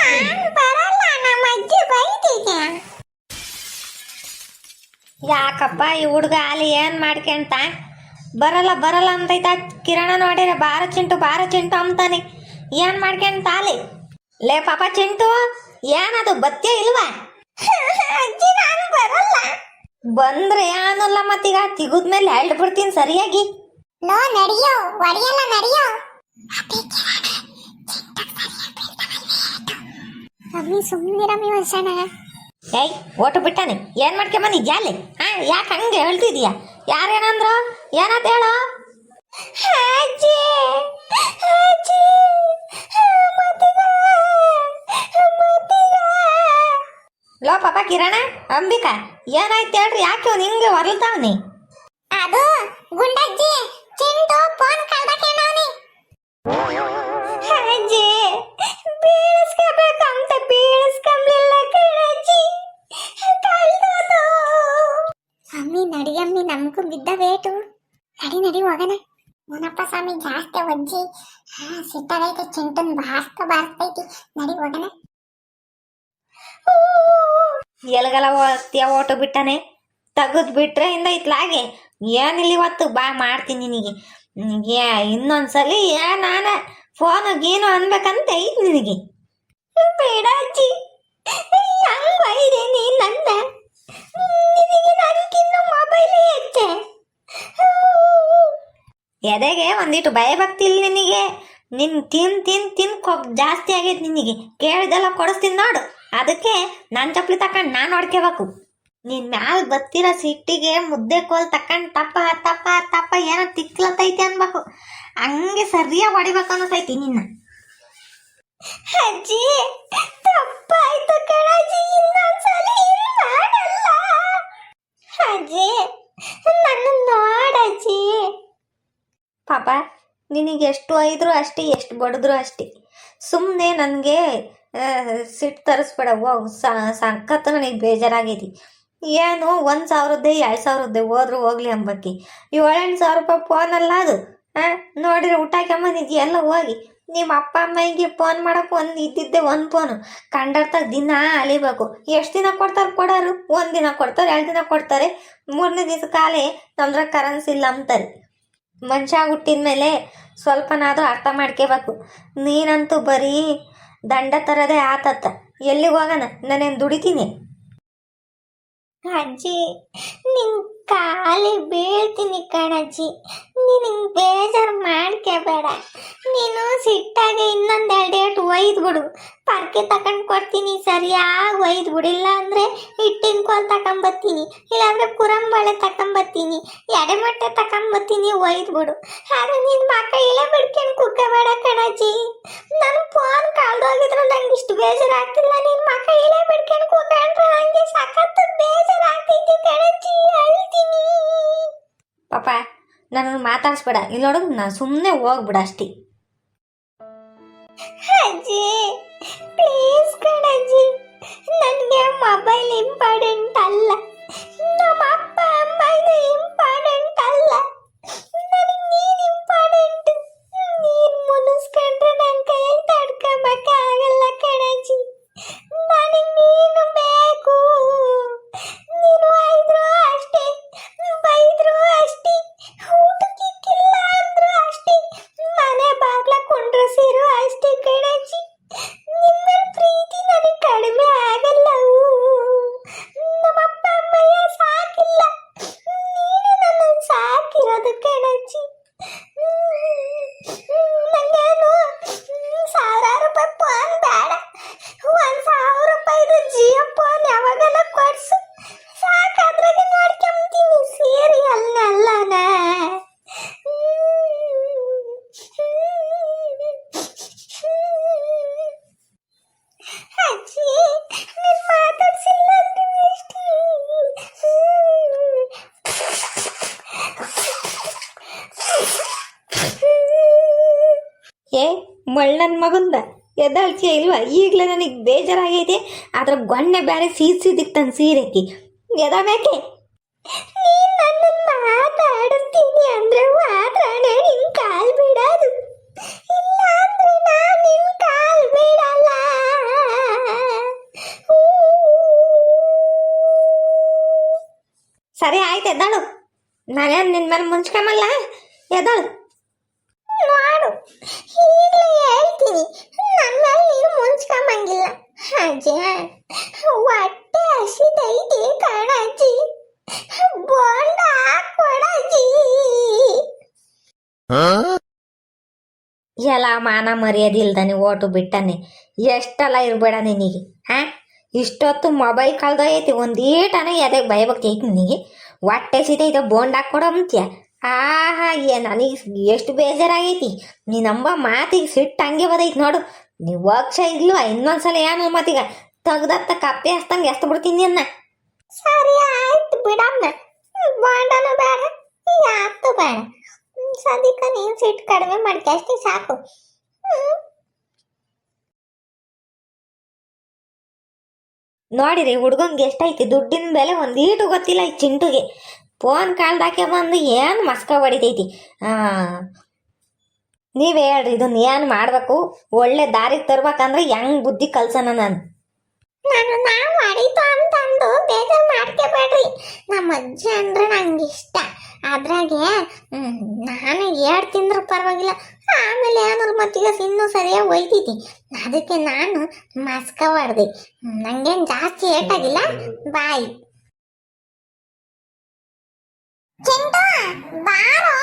ನಾನು ಬರಲ್ಲ ನಮ್ಮ ಅಜ್ಜಿ ಬೈದಿದೆ ಯಾಕಪ್ಪ ಈ ಹುಡುಗ ಅಲ್ಲಿ ಏನು ಮಾಡ್ಕೊಂತ? ಬರಲ್ಲ ಬರಲ್ಲ ಅಂತೈತ ಕಿರಣ ನೋಡಿರ ಬಾರ ಚಿಂಟು ಬಾರ ಚಿಂಟು ಅಂತಾನೆ. ಏನು ಮಾಡ್ಕೊಂತ ಅಲ್ಲಿ? ಲೇ ಪಾಪ ಚಿಂಟು ಏನದು ಬತ್ತೆ ಇಲ್ವಾ? ಅಜ್ಜಿ ನಾನು ಬರಲ್ಲ. ಬಂದ್ರೆ ಏನಲ್ಲ ಮತ್ತೀಗ ತಿಗುದ್ಮೇಲೆ ಹೇಳ್ಬಿಡ್ತೀನಿ ಬಿಡ್ತೀನಿ ಸರಿಯಾಗಿ. ನೋ ನಡಿಯೋ ಒಡೆಯಲ್ಲ ನಡಿಯೋ. ಅಮ್ಮಿ ಸುಮ್ಮನಿರಮ್ಮಿ ವರ್ಷಣ ಏಯ್ ಓಟು ಬಿಟ್ಟಾನೆ. ಏನ್ ಮಾಡ್ಕೊಂಬನಿ ಜಾಲಿ ಹಾ ಯಾಕೆ ಹಂಗೆ ಹೇಳ್ತಿದೀಯಾ? ಯಾರೇನಂದ್ರು? ಏನಂತ ಹೇಳೋ? ಅಜ್ಜಿ ಲೋ ಪಾಪ ಕಿರಣ ಅಂಬಿಕಾ ಏನಾಯ್ತು ಹೇಳ್ರಿ? ಯಾಕೆ ಅವ್ನು ಹಿಂಗೆ ಹೊರಲ್ತಾವನಿ ಅದು ಗುಂಡಜ್ಜಿ ಚಿಂಟು ಫೋನ್ ಕಳ್ದಕೇನವನಿ. ಸ್ವಾಮಿ ಜಾಸ್ತಿ ಒಜ್ಜಿ. ಹಾ ಸಿಟ್ಟಾಗೈತೆ ಚಿಂಟನ್ ಬಾಸ್ತ ಬಾರ್ತೈತಿ ನಡಿ ಹೋಗಣ. ಎಲ್ಗಲ ಓದ್ತೀಯ ಓಟು ಬಿಟ್ಟನೆ. ತಗದ್ ಬಿಟ್ರೆ ಇಂದ ಇತ್ಲಾಗೆ ಏನಿಲ್ಲ ಇವತ್ತು ಬಾ, ಮಾಡ್ತೀನಿ ನಿನಗೆ. ನಿನಗೆ ಇನ್ನೊಂದ್ಸಲಿ ಏ, ನಾನ ಫೋನ್ ಗೀನು ಅನ್ಬೇಕಂತ ಐತಿ ನಿನಗೆ. ಬೇಡ ಅಜ್ಜಿ. ಹೆಂಗ್ ನೀ ನನ್ನ. ಮೊಬೈಲ್ ಹೆಚ್ಚೆ ಎದೆಗೆ ಒಂದಿಟ್ಟು ಭಯ ಇಲ್ಲ ನಿನಗೆ? ನಿನ್ ತಿನ್ ತಿನ್ ತಿನ್ ಕೊಬ್ ಜಾಸ್ತಿ ಆಗೈತೆ ನಿನಗೆ. ಕೇಳಿದೆಲ್ಲ ಕೊಡಿಸ್ತೀನಿ ನೋಡು. ಅದಕ್ಕೆ ನನ್ನ ಚಪ್ಪಲಿ ತಕೊಂಡು ನಾನು ನೋಡ್ಕೋಬೇಕು ನಿನ್ ಮ್ಯಾಲ ಬತ್ತಿರೋ ಸಿಟ್ಟಿಗೆ ಮುದ್ದೆ ಕೋಲ್ ತಕೊಂಡು ತಪ್ಪ ತಪ್ಪ ತಪ್ಪ ಏನೋ ತಿಕ್ಲತ್ತೈತಿ ಅನ್ಬೇಕು. ಹಂಗೆ ಸರಿಯಾಗಿ ಹೊಡಿಬೇಕು ಅನ್ನಿಸೈತಿ ನಿನ್ನ. ಅಜ್ಜಿ, ತಪ್ಪಾಯ್ತು ಕಣಜ್ಜಿ ಇನ್ನೊಂದ್ಸಲ ಇನ್ ಮಾಡಲ್ಲ ಅಜ್ಜಿ ನನ್ನ ನೋಡಜ್ಜಿ ಪಾಪ ನಿನಗೆ ಎಷ್ಟು ಒಯ್ದರೂ ಅಷ್ಟೇ, ಎಷ್ಟು ಬಡಿದ್ರು ಅಷ್ಟೇ. ಸುಮ್ಮನೆ ನನಗೆ ಸಿಟ್ಟು ತರಿಸ್ಬೇಡ. ಓ ಸಖತ್ ನನಗೆ ಬೇಜಾರಾಗೈತಿ. ಏನು, ಒಂದು ಸಾವಿರದ್ದೇ, ಎರಡು ಸಾವಿರದ್ದೇ, ಹೋದ್ರು ಹೋಗ್ಲಿ ಅಂಬಕ್ಕಿ ಏಳೆಂಟು ಸಾವಿರ ರೂಪಾಯಿ ಫೋನಲ್ಲ ಅದು. ಹಾಂ ನೋಡಿರಿ ಊಟ ಕೆಮ್ಮಂದಿದ್ಯ ಎಲ್ಲ ಹೋಗಿ. ನಿಮ್ಮ ಅಪ್ಪ ಅಮ್ಮಗೆ ಫೋನ್ ಮಾಡೋಕೆ ಒಂದು ಇದ್ದಿದ್ದೆ ಒಂದು ಫೋನು ಕಂಡರ್ತಾಗ ದಿನ ಅಲಿಬೇಕು ಎಷ್ಟು ದಿನ ಕೊಡ್ತಾರೆ ಕೊಡೋರು? ಒಂದು ದಿನ ಕೊಡ್ತಾರೆ, ಎರಡು ದಿನ ಕೊಡ್ತಾರೆ. ಮೂರನೇ ದಿವಸ ಕಾಲೇ ನಮ್ದ್ರ ಕರೆನ್ಸಿ ಇಲ್ಲ ಅಂತಾರೆ. ಮನುಷ್ಯ ಹುಟ್ಟಿದ ಮೇಲೆ ಸ್ವಲ್ಪನಾದರೂ ಅರ್ಥ ಮಾಡ್ಕೋಬೇಕು. ನೀನಂತೂ ಬರೀ ದಂಡ ತರದೇ ಆತತ್ತ ಎಲ್ಲಿಗೆ ಹೋಗೋಣ ನಾನೇನು ದುಡಿತೀನಿ? ಅಜ್ಜಿ, ನಿನ್ ಕಾಲಿ ಬೀಳ್ತೀನಿ ಕಣಜ್ಜಿ. ನೀನ್ ಬೇಜಾರು ಮಾಡ್ಕೋಬೇಡ ನೀನು ಸಿಟ್ಟಾಗೆ ಇನ್ನೊಂದು ಎರಡು ಏಟು ಒಯ್ದು ಬಿಡು. ಪರ್ಕೆ ತಕೊಂಡು ಕೊಡ್ತೀನಿ, ಸರಿಯಾಗಿ ಒಯ್ದು ಬಿಡಿಲ್ಲ ಅಂದ್ರೆ ಹಿಟ್ಟಿನ ಕೋಲ್ ತಗೊಂಬತ್ತೀನಿ ಇಲ್ಲಾಂದ್ರೆ ಕುರಂಬಳೆ ತಗೊಂಬತ್ತೀನಿ ಎಡೆಮಟ್ಟೆ ಬರ್ತೀನಿ ಒಯ್ದು ಬಿಡು. ಆದರೆ ನಿನ್ ಮಕ್ಕ ಇಳೆ ಬಿಡ್ಕೊಂಡು ಕುಕ್ಕಬೇಡ ಕಣಜ್ಜಿ. ನನ್ನ ಫೋನ್ ಕಳ್ದೋಗಿದ್ರು ನಂಗೆ ಇಷ್ಟು ಬೇಜಾರಾಗ್ತಿಲ್ಲ ನಿನ್ ಮಕ್ಕ ಇಳೆ ಬಿಡ್ಕೊಂಡು ಕುಕ್ಕಂಡ್ರೆ ನನಗೆ ಸಖತ್ ಬೇಜಾರಾಗ್ತೈತಿ ನನ್ನನ್ನು ಮಾತಾಡಿಸ್ಬೇಡ. ಇಲ್ಲಿ ನೋಡು ನಾನು ಸುಮ್ಮನೆ ಹೋಗ್ಬಿಡ ಅಷ್ಟೇ. ಅಜ್ಜಿ ಪ್ಲೀಸ್ ಕಣಜ್ಜಿ ನನಗೆ ಮೊಬೈಲ್ ಇಂಪಾರ್ಟೆಂಟ್ ಕುಂಡ್ರಸಿರು ಅಷ್ಟೇ ಕಣಜ್ಜಿ ಏ ಮಳ್ ನನ್ನ ಮಗಂದ. ಎದ್ದಾಳ್ಕೆ ಇಲ್ವಾ? ಈಗಲೇ ನನಗೆ ಬೇಜಾರಾಗೈತೆ. ಆದ್ರೆ ಗೊಣ್ಣೆ ಬೇರೆ ಸೀಸಿದಿಕ್ ತನ್ನ ಸೀರೆಕಿ. ಎದಬೇಕೆ ಮಾತಾಡಿಸ್ತೀನಿ ಅಂದ್ರೆ ಮಾತಾಡೇ ನಿನ್ ಕಾಲ್ ಬಿಡೋದು. ಇಲ್ಲ ನಾನು ನಿನ್ ಕಾಲ್ ಬಿಡಲ್ಲ. ಸರಿ, ಆಯ್ತು, ಎದ್ದಾಳು. ನಾನೇನು ನಿನ್ನ ಮೇಲೆ ಮುಂಚ್ಕೊಂಬಲ್ಲ? ಎದ್ದಾಳು. ಅಜ್ಜಿ ಹೊಟ್ಟೆ ಹಸಿದೈತಿ ಕಣಜ್ಜಿ ಬೋಂಡ ಕೊಡಜ್ಜಿ ಎಲ್ಲ ಮಾನ ಮರ್ಯಾದೆ ಇಲ್ದಾನೆ ಓಟು ಬಿಟ್ಟನೆ. ಎಷ್ಟೆಲ್ಲ ಇರಬೇಡ ನಿನಗೆ ಹಾ? ಇಷ್ಟೊತ್ತು ಮೊಬೈಲ್ ಕಳ್ದೋಯ್ತಿ ಒಂದೀಟನ ಎದೆ ಭಯಭಕ್ತಿ ಐತಿ ನಿನಗೆ? ಹೊಟ್ಟೆ ಸಿದೈತೆ ಬೋಂಡ್ ಹಾಕ್ಕೊಡೋ ಅಂತ್ಯ. ಆಹಾ ಏ ನನಗೆ ಎಷ್ಟು ಬೇಜಾರಾಗೈತಿ. ನೀನಂಬ ಮಾತಿಗೆ ಸಿಟ್ಟು ಹಂಗೆ ಬದೈತಿ ನೋಡು. ನೀವು ವರ್ಷ ಇಲ್ವಾ? ಇನ್ನೊಂದ್ಸಲ ಏನು ಮತ್ತೀಗ ತೆಗ್ದತ್ತ ಕಪ್ಪೆ ಹಸ್ತಂಗೆ ಎಷ್ಟು ಬಿಡ್ತೀನಿ ಅನ್ನ. ಸರಿ ಆಯ್ತು ಬಿಡಮ್ಮ ಬಾಂಡನು ಬೇಡ ಯಾತು ಬೇಡ. ಸದ್ಯಕ್ಕೆ ನೀನು ಸಿಟ್ಟು ಕಡಿಮೆ ಮಾಡ್ಕೆ ಸಾಕು. ನೋಡಿರಿ ಹುಡ್ಗಂಗೆ ಎಷ್ಟೈತಿ ದುಡ್ಡಿನ ಬೆಲೆ ಒಂದೀಟು ಗೊತ್ತಿಲ್ಲ ಈ ಚಿಂಟುಗೆ. ಫೋನ್ ಕಾಲ್ದಾಕೆ ಬಂದು ಏನು ಮಸ್ಕ ಹೊಡಿತೈತಿ? ಆ, ನೀವ್ ಹೇಳ್ರಿ ಇದನ್ನ ಏನು ಮಾಡಬೇಕು? ಒಳ್ಳೆ ದಾರಿಗೆ ತರ್ಬೇಕಂದ್ರೆ ಹೆಂಗ್ ಬುದ್ಧಿ ಕಲ್ಸನ ನಾನು? ನಾನು ನಾ ಮಾಡಿದ್ದು ಅಂತಂದು ಬೇಜಾರು ಮಾಡ್ಕೋಬೇಡ್ರಿ. ನಮ್ಮ ಅಜ್ಜಿ ಅಂದ್ರೆ ನಂಗೆ ಇಷ್ಟ. ಅದ್ರಾಗೆ ನಾನು ಏಡ್ ತಿಂದ್ರೂ ಪರವಾಗಿಲ್ಲ. ಆಮೇಲೆ ಏನಾದ್ರು ಮತ್ತೀಗ ಇನ್ನೂ ಸರಿಯಾಗಿ ಒಯ್ತೈತಿ ಅದಕ್ಕೆ ನಾನು ಮಸ್ಕ ಹೊಡೆದೆ. ನಂಗೇನು ಜಾಸ್ತಿ ಏಟಾಗಿಲ್ಲ. ಬಾಯ್. ಚಿಂಟು ಬಾರೋ